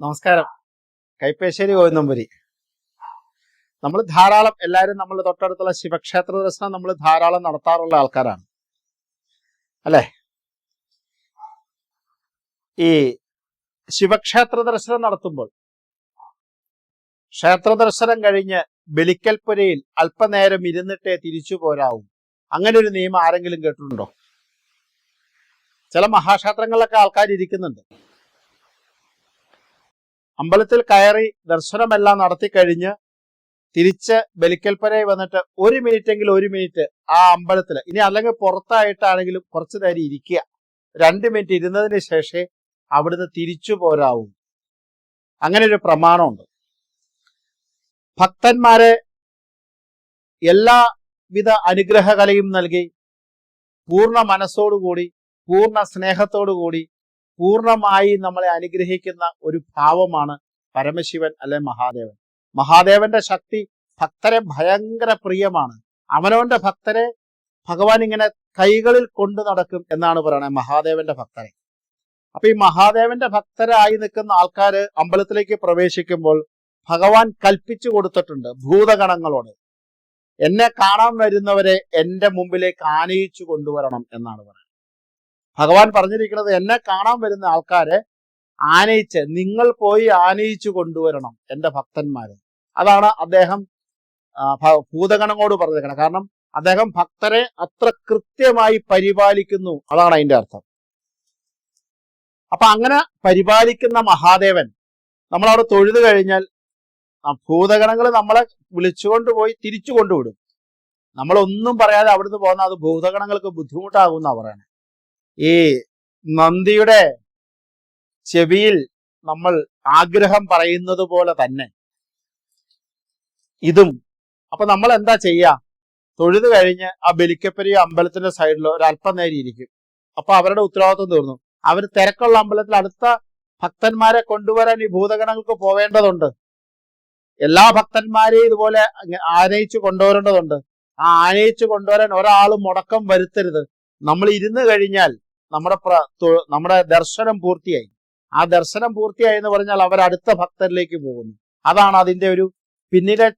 നമസ്കാരം. കൈപ്പേശ്ശേരി ഗോവിന്ദമ്പുരി നമ്മൾ ധാരാളം എല്ലാവരും നമ്മൾ തൊട്ടടുത്തുള്ള ശിവക്ഷേത്ര ദർശനം നമ്മൾ ധാരാളം നടത്താറുള്ള ആൾക്കാരാണ്. അല്ലേ? ഈ ശിവക്ഷേത്ര ദർശനം നടത്തുമ്പോൾ ക്ഷേത്ര ദർശനം കഴിഞ്ഞ് ബലിക്കൽപ്പുരയിൽ അല്പനേരം ഇരുന്നിട്ടേ തിരിച്ചു പോരാവും. അങ്ങനെ ഒരു നിയമം ആരെങ്കിലും കേട്ടിട്ടുണ്ടോ? ചില മഹാക്ഷേത്രങ്ങളിലൊക്കെ ആൾക്കാർ ഇരിക്കുന്നുണ്ട് അമ്പലത്തിൽ കയറി ദർശനമെല്ലാം നടത്തി കഴിഞ്ഞ് തിരിച്ച് ബലിക്കൽപ്പനയിൽ വന്നിട്ട് ഒരു മിനിറ്റ് എങ്കിലും ഒരു മിനിറ്റ് ആ അമ്പലത്തിൽ ഇനി അല്ലെങ്കിൽ പുറത്തായിട്ടാണെങ്കിലും കുറച്ചു നേരം ഇരിക്കുക. രണ്ട് മിനിറ്റ് ഇരുന്നതിന് ശേഷമേ അവിടുന്ന് തിരിച്ചു പോരാവൂ. അങ്ങനെ ഒരു പ്രമാണമുണ്ട്. ഭക്തന്മാരെ എല്ലാവിധ അനുഗ്രഹകലയും നൽകി പൂർണ മനസ്സോടുകൂടി പൂർണ സ്നേഹത്തോടുകൂടി പൂർണമായി നമ്മളെ അനുഗ്രഹിക്കുന്ന ഒരു ഭാവമാണ് പരമശിവൻ അല്ലെ മഹാദേവൻ. മഹാദേവന്റെ ശക്തി ഭക്തരെ ഭയങ്കര പ്രിയമാണ്. അവനവന്റെ ഭക്തരെ ഭഗവാൻ ഇങ്ങനെ കൈകളിൽ കൊണ്ടു നടക്കും എന്നാണ് പറയുന്നത് മഹാദേവന്റെ ഭക്തരെ. അപ്പൊ ഈ മഹാദേവന്റെ ഭക്തരായി നിൽക്കുന്ന ആൾക്കാര് അമ്പലത്തിലേക്ക് പ്രവേശിക്കുമ്പോൾ ഭഗവാൻ കൽപ്പിച്ചു കൊടുത്തിട്ടുണ്ട് ഭൂതഗണങ്ങളോട്. എന്നെ കാണാൻ വരുന്നവരെ എന്റെ മുമ്പിലേക്ക് ആനയിച്ചു കൊണ്ടുവരണം എന്നാണ് പറയുന്നത്. ഭഗവാൻ പറഞ്ഞിരിക്കുന്നത് എന്നെ കാണാൻ വരുന്ന ആൾക്കാരെ ആനയിച്ച് നിങ്ങൾ പോയി ആനയിച്ചു കൊണ്ടുവരണം എന്റെ ഭക്തന്മാരെ. അതാണ് അദ്ദേഹം ഭൂതഗണങ്ങളോട് പറഞ്ഞേക്കണം കാരണം അദ്ദേഹം ഭക്തരെ അത്ര കൃത്യമായി പരിപാലിക്കുന്നു. അതാണ് അതിന്റെ അർത്ഥം. അപ്പൊ അങ്ങനെ പരിപാലിക്കുന്ന മഹാദേവൻ നമ്മൾ നമ്മളവിടെ തൊഴുതു കഴിഞ്ഞാൽ ഭൂതഗണങ്ങൾ നമ്മളെ വിളിച്ചുകൊണ്ട് പോയി തിരിച്ചു കൊണ്ടുവിടും. നമ്മളൊന്നും പറയാതെ അവിടുന്ന് പോകുന്ന അത് ഭൂതഗണങ്ങൾക്ക് ബുദ്ധിമുട്ടാകുന്ന പറയണേ ഈ നന്ദിയുടെ ചെവിയിൽ നമ്മൾ ആഗ്രഹം പറയുന്നത് പോലെ തന്നെ. ഇതും. അപ്പൊ നമ്മൾ എന്താ ചെയ്യാ? തൊഴുത് കഴിഞ്ഞ് ആ ബലിക്കപ്പരി അമ്പലത്തിന്റെ സൈഡിൽ ഒരു അല്പനേരം ഇരിക്കും. അപ്പൊ അവരുടെ ഉത്തരവാദിത്വം തീർന്നു. അവർ തിരക്കുള്ള അമ്പലത്തിൽ അടുത്ത ഭക്തന്മാരെ കൊണ്ടുവരാൻ ഈ ഭൂതഗണങ്ങൾക്ക് പോവേണ്ടതുണ്ട്. എല്ലാ ഭക്തന്മാരെയും ഇതുപോലെ ആനയിച്ചു കൊണ്ടുവരേണ്ടതുണ്ട്. ആ ആനയിച്ചു കൊണ്ടുവരാൻ ഒരാളും മുടക്കം വരുത്തരുത്. നമ്മൾ ഇരുന്ന് കഴിഞ്ഞാൽ നമ്മുടെ നമ്മുടെ ദർശനം പൂർത്തിയായി. ആ ദർശനം പൂർത്തിയായി എന്ന് പറഞ്ഞാൽ അവർ അടുത്ത ഭക്തരിലേക്ക് പോകുന്നു. അതാണ് അതിന്റെ ഒരു പിന്നിലെ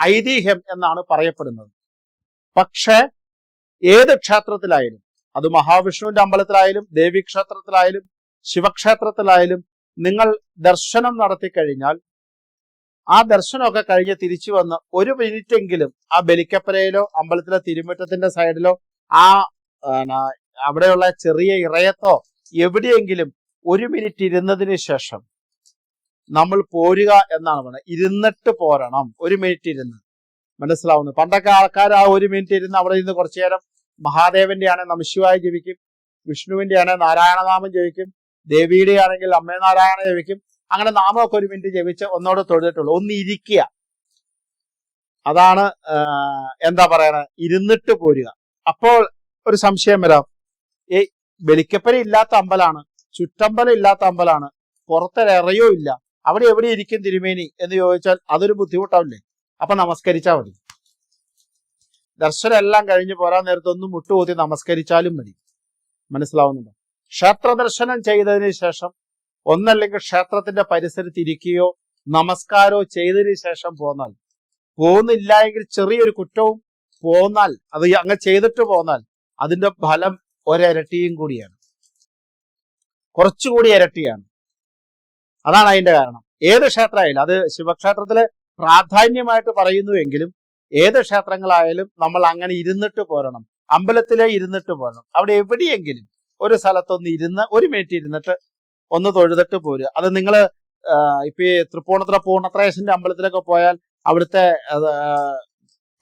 ഐതിഹ്യം എന്നാണ് പറയപ്പെടുന്നത്. പക്ഷേ ഏത് ക്ഷേത്രത്തിലായാലും അത് മഹാവിഷ്ണുവിന്റെ അമ്പലത്തിലായാലും ദേവി ക്ഷേത്രത്തിലായാലും ശിവക്ഷേത്രത്തിലായാലും നിങ്ങൾ ദർശനം നടത്തി കഴിഞ്ഞാൽ ആ ദർശനമൊക്കെ കഴിഞ്ഞ് തിരിച്ചു വന്ന് ഒരു മിനിറ്റ് എങ്കിലും ആ ബലിക്കപ്പലയിലോ അമ്പലത്തിലെ തിരുമുറ്റത്തിന്റെ സൈഡിലോ ആ, അവിടെയുള്ള ചെറിയ ഇറയത്തോ എവിടെയെങ്കിലും ഒരു മിനിറ്റ് ഇരുന്നതിന് ശേഷം നമ്മൾ പോരുക എന്നാണ് പറയുന്നത് ഇരുന്നിട്ട് പോരണം. ഒരു മിനിറ്റ് ഇരുന്ന്. മനസ്സിലാവുന്നു? പണ്ടൊക്കെ ആൾക്കാർ ആ ഒരു മിനിറ്റ് ഇരുന്ന് അവിടെ ഇരുന്ന് കുറച്ചു നേരം മഹാദേവന്റെ ആണെങ്കിൽ നമശിവായി ജപിക്കും. വിഷ്ണുവിന്റെ ആണെങ്കിൽ നാരായണനാമം ജപിക്കും. ദേവിയുടെ ആണെങ്കിൽ അമ്മേ നാരായണ ജപിക്കും. അങ്ങനെ നാമമൊക്കെ ഒരു മിനിറ്റ് ജപിച്ച് ഒന്നോടെ തൊഴുതിട്ടുള്ളൂ. ഒന്ന് ഇരിക്കുക. അതാണ് എന്താ പറയണത്? ഇരുന്നിട്ട് പോരുക. അപ്പോൾ ഒരു സംശയം വരാം. ഈ ബലിക്കപ്പന ഇല്ലാത്ത അമ്പലാണ് ചുറ്റമ്പലം ഇല്ലാത്ത അമ്പലാണ് പുറത്തൊരറയോ ഇല്ല. അവിടെ എവിടെ ഇരിക്കും തിരുമേനി എന്ന് ചോദിച്ചാൽ അതൊരു ബുദ്ധിമുട്ടാവില്ലേ? അപ്പൊ നമസ്കരിച്ചാൽ മതി. ദർശനം എല്ലാം കഴിഞ്ഞ് പോരാൻ നേരത്ത് ഒന്ന് മുട്ടുകൂത്തി നമസ്കരിച്ചാലും മതി. മനസ്സിലാവുന്നുണ്ടോ? ക്ഷേത്ര ദർശനം ചെയ്തതിന് ശേഷം ഒന്നല്ലെങ്കിൽ ക്ഷേത്രത്തിന്റെ പരിസരത്ത് ഇരിക്കുകയോ നമസ്കാരമോ ചെയ്തതിന് ശേഷം പോന്നാൽ പോകുന്നില്ല എങ്കിൽ ചെറിയൊരു കുറ്റവും പോന്നാൽ അത് അങ്ങ് ചെയ്തിട്ട് പോന്നാൽ അതിന്റെ ഫലം ഒരിരട്ടിയും കൂടിയാണ്. കുറച്ചുകൂടി ഇരട്ടിയാണ്. അതാണ് അതിന്റെ കാരണം. ഏത് ക്ഷേത്രമായാലും അത് ശിവക്ഷേത്രത്തിലെ പ്രാധാന്യമായിട്ട് പറയുന്നുവെങ്കിലും ഏത് ക്ഷേത്രങ്ങളായാലും നമ്മൾ അങ്ങനെ ഇരുന്നിട്ട് പോരണം. അമ്പലത്തിലെ ഇരുന്നിട്ട് പോരണം. അവിടെ എവിടെയെങ്കിലും ഒരു സ്ഥലത്തൊന്ന് ഇരുന്ന് ഒരു മിനിറ്റ് ഇരുന്നിട്ട് ഒന്ന് തൊഴുതിട്ട് പോരുക. അത് നിങ്ങൾ ഇപ്പൊ ഈ തൃപ്പൂണിത്തുറ പൂർണത്രേശന്റെ അമ്പലത്തിലൊക്കെ പോയാൽ അവിടുത്തെ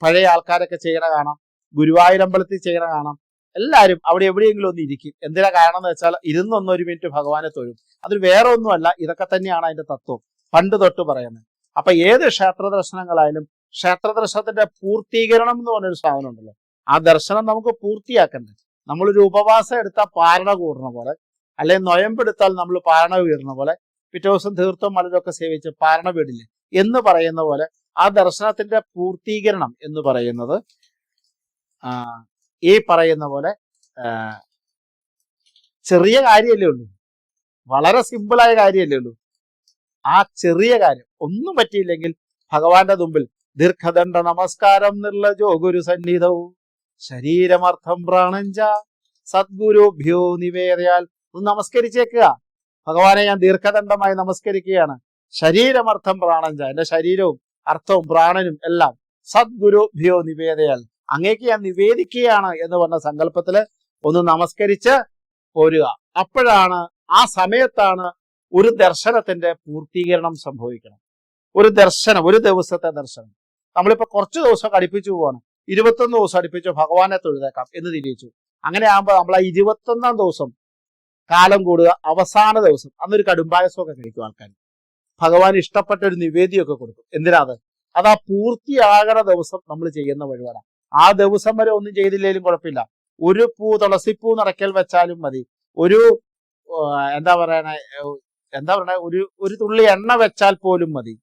പഴയ ആൾക്കാരൊക്കെ ചെയ്യണ കാണാം. ഗുരുവായൂർ അമ്പലത്തിൽ ചെയ്യണ കാണാം. എല്ലാവരും അവിടെ എവിടെയെങ്കിലും ഒന്ന് ഇരിക്കും. എന്തിനാ കാരണം എന്ന് വെച്ചാൽ ഇരുന്നൊന്ന് ഒരു മിനിറ്റ് ഭഗവാനെ തൊഴും. അതിൽ വേറെ ഒന്നുമല്ല ഇതൊക്കെ തന്നെയാണ് അതിന്റെ തത്വം. പണ്ട് തൊട്ട് പറയുന്നത്. അപ്പൊ ഏത് ക്ഷേത്ര ദർശനങ്ങളായാലും ക്ഷേത്ര ദർശനത്തിന്റെ പൂർത്തീകരണം എന്ന് പറഞ്ഞൊരു സാധനം ഉണ്ടല്ലോ. ആ ദർശനം നമുക്ക് പൂർത്തിയാക്കണ്ടേ? നമ്മളൊരു ഉപവാസം എടുത്താൽ പാരണ കൂടുന്ന പോലെ അല്ലെങ്കിൽ നൊയമ്പെടുത്താൽ നമ്മൾ പാരണ വീടുന്ന പോലെ പിറ്റേ ദിവസം തീർത്ഥം മലരൊക്കെ സേവിച്ച് പാരണ വീടില്ലേ? എന്ന് പറയുന്ന പോലെ ആ ദർശനത്തിന്റെ പൂർത്തീകരണം എന്ന് പറയുന്നത് ഈ പറയുന്ന പോലെ ചെറിയ കാര്യമല്ലേ ഉള്ളൂ. വളരെ സിമ്പിളായ കാര്യമല്ലേ ഉള്ളൂ. ആ ചെറിയ കാര്യം ഒന്നും പറ്റിയില്ലെങ്കിൽ ഭഗവാന്റെ മുമ്പിൽ ദീർഘദണ്ഡ നമസ്കാരം നിർലജോ ഗുരു സന്നിധവും. ശരീരമർത്ഥം പ്രാണഞ്ച സദ്ഗുരുഭ്യോ നിവേദയാൽ ഒന്ന് നമസ്കരിച്ചേക്കുക. ഭഗവാനെ ഞാൻ ദീർഘദണ്ഡമായി നമസ്കരിക്കുകയാണ്. ശരീരമർത്ഥം പ്രാണഞ്ച എന്റെ ശരീരവും അർത്ഥവും പ്രാണനും എല്ലാം സദ്ഗുരുഭ്യോ നിവേദയാൽ അങ്ങേക്ക് ഞാൻ നിവേദിക്കുകയാണ് എന്ന് പറഞ്ഞ സങ്കല്പത്തിൽ ഒന്ന് നമസ്കരിച്ച് പോരുക. അപ്പോഴാണ് ആ സമയത്താണ് ഒരു ദർശനത്തിന്റെ പൂർത്തീകരണം സംഭവിക്കണം. ഒരു ദർശനം ഒരു ദിവസത്തെ ദർശനം. നമ്മളിപ്പോ കുറച്ച് ദിവസം അടുപ്പിച്ചു പോവാണ്. ഇരുപത്തൊന്ന് ദിവസം അടുപ്പിച്ച് ഭഗവാനെ തൊഴുതേക്കാം എന്ന് തിരിച്ചു. അങ്ങനെ ആകുമ്പോൾ നമ്മൾ ആ ഇരുപത്തൊന്നാം ദിവസം കാലം കൂടുക അവസാന ദിവസം. അന്നൊരു കടുംബായസമൊക്കെ കഴിക്കും ആൾക്കാർ ഭഗവാൻ ഇഷ്ടപ്പെട്ട ഒരു നിവേദിയൊക്കെ കൊടുക്കും. എന്തിനാ അത്? അത് ആ പൂർത്തിയാകണ ദിവസം നമ്മൾ ചെയ്യുന്ന വഴിപാടാണ് ആ ദിവസം വരെ ഒന്നും ചെയ്തില്ലെങ്കിലും കുഴപ്പമില്ല. ഒരു പൂ തുളസിപ്പൂ നടക്കൽ വെച്ചാലും മതി. ഒരു എന്താ പറയണ എന്താ പറയണ ഒരു ഒരു തുള്ളി എണ്ണ വെച്ചാൽ പോലും മതി.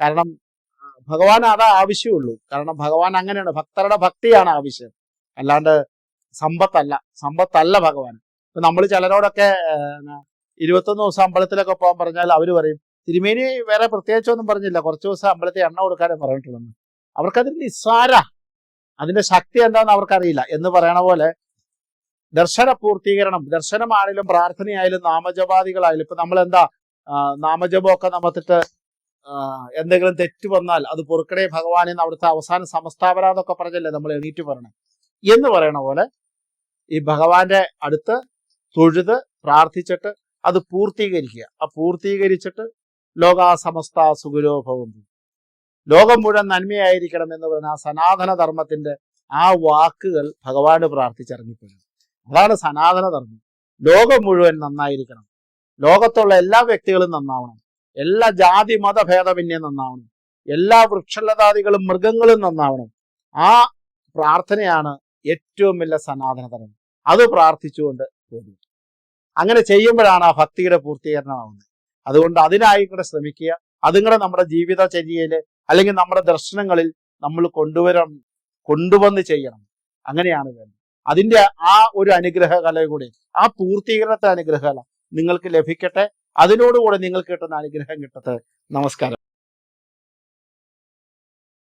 കാരണം ഭഗവാൻ അതാ ആവശ്യമുള്ളൂ. കാരണം ഭഗവാൻ അങ്ങനെയാണ്. ഭക്തരുടെ ഭക്തിയാണ് ആവശ്യം. അല്ലാണ്ട് സമ്പത്തല്ല. സമ്പത്തല്ല ഭഗവാൻ. ഇപ്പൊ നമ്മൾ ചിലരോടൊക്കെ ഇരുപത്തൊന്ന് ദിവസം അമ്പലത്തിലൊക്കെ പോകാൻ പറഞ്ഞാൽ അവർ പറയും തിരുമേനി വേറെ പ്രത്യേകിച്ചൊന്നും പറഞ്ഞില്ല. കുറച്ച് ദിവസം അമ്പലത്തിൽ എണ്ണ കൊടുക്കാനേ പറഞ്ഞിട്ടുള്ളൂ അവർക്കതിന് നിസ്സാര അതിന്റെ ശക്തി എന്താണെന്ന് അവർക്കറിയില്ല. എന്ന് പറയണ പോലെ ദർശന പൂർത്തീകരണം ദർശനമാണെങ്കിലും പ്രാർത്ഥനയായാലും നാമജപാദികളായാലും ഇപ്പൊ നമ്മൾ എന്താ നാമജപമൊക്കെ നമ്മത്തിട്ട് എന്തെങ്കിലും തെറ്റ് വന്നാൽ അത് പൊറുക്കടേ ഭഗവാനെ അവിടുത്തെ അവസാന സമസ്താപന എന്നൊക്കെ പറഞ്ഞല്ലേ നമ്മൾ എണീറ്റ് പറയണം എന്ന് പറയണ പോലെ ഈ ഭഗവാന്റെ അടുത്ത് തൊഴുത് പ്രാർത്ഥിച്ചിട്ട് അത് പൂർത്തീകരിക്കുക. ആ പൂർത്തീകരിച്ചിട്ട് ലോകാസമസ്ത സുഗുരോഭവം ലോകം മുഴുവൻ നന്മയായിരിക്കണം എന്ന് പറയുന്ന ആ സനാതന ധർമ്മത്തിന്റെ ആ വാക്കുകൾ ഭഗവാന് പ്രാർത്ഥിച്ചിറങ്ങിപ്പോയി അതാണ് സനാതന ധർമ്മം ലോകം മുഴുവൻ നന്നായിരിക്കണം. ലോകത്തുള്ള എല്ലാ വ്യക്തികളും നന്നാവണം. എല്ലാ ജാതി മത ഭേദമന്യേ നന്നാവണം. എല്ലാ വൃക്ഷലതാദികളും മൃഗങ്ങളും നന്നാവണം. ആ പ്രാർത്ഥനയാണ് ഏറ്റവും വലിയ സനാതന ധർമ്മം അത് പ്രാർത്ഥിച്ചുകൊണ്ട് പോകും അങ്ങനെ ചെയ്യുമ്പോഴാണ് ആ ഭക്തിയുടെ പൂർത്തീകരണമാവുന്നത്. അതുകൊണ്ട് അതിനായി കൂടെ ശ്രമിക്കുക. അതും കൂടെ നമ്മുടെ ജീവിതചര്യയിൽ അല്ലെങ്കിൽ നമ്മുടെ ദർശനങ്ങളിൽ നമ്മൾ കൊണ്ടുവരണം കൊണ്ടുവന്ന് ചെയ്യണം. അങ്ങനെയാണ് വേണ്ടത്. അതിന്റെ ആ ഒരു അനുഗ്രഹ കല കൂടി ആ പൂർത്തീകരണത്തെ അനുഗ്രഹ കല നിങ്ങൾക്ക് ലഭിക്കട്ടെ. അതിനോടുകൂടെ നിങ്ങൾക്ക് കിട്ടുന്ന അനുഗ്രഹം കിട്ടട്ടെ. നമസ്കാരം.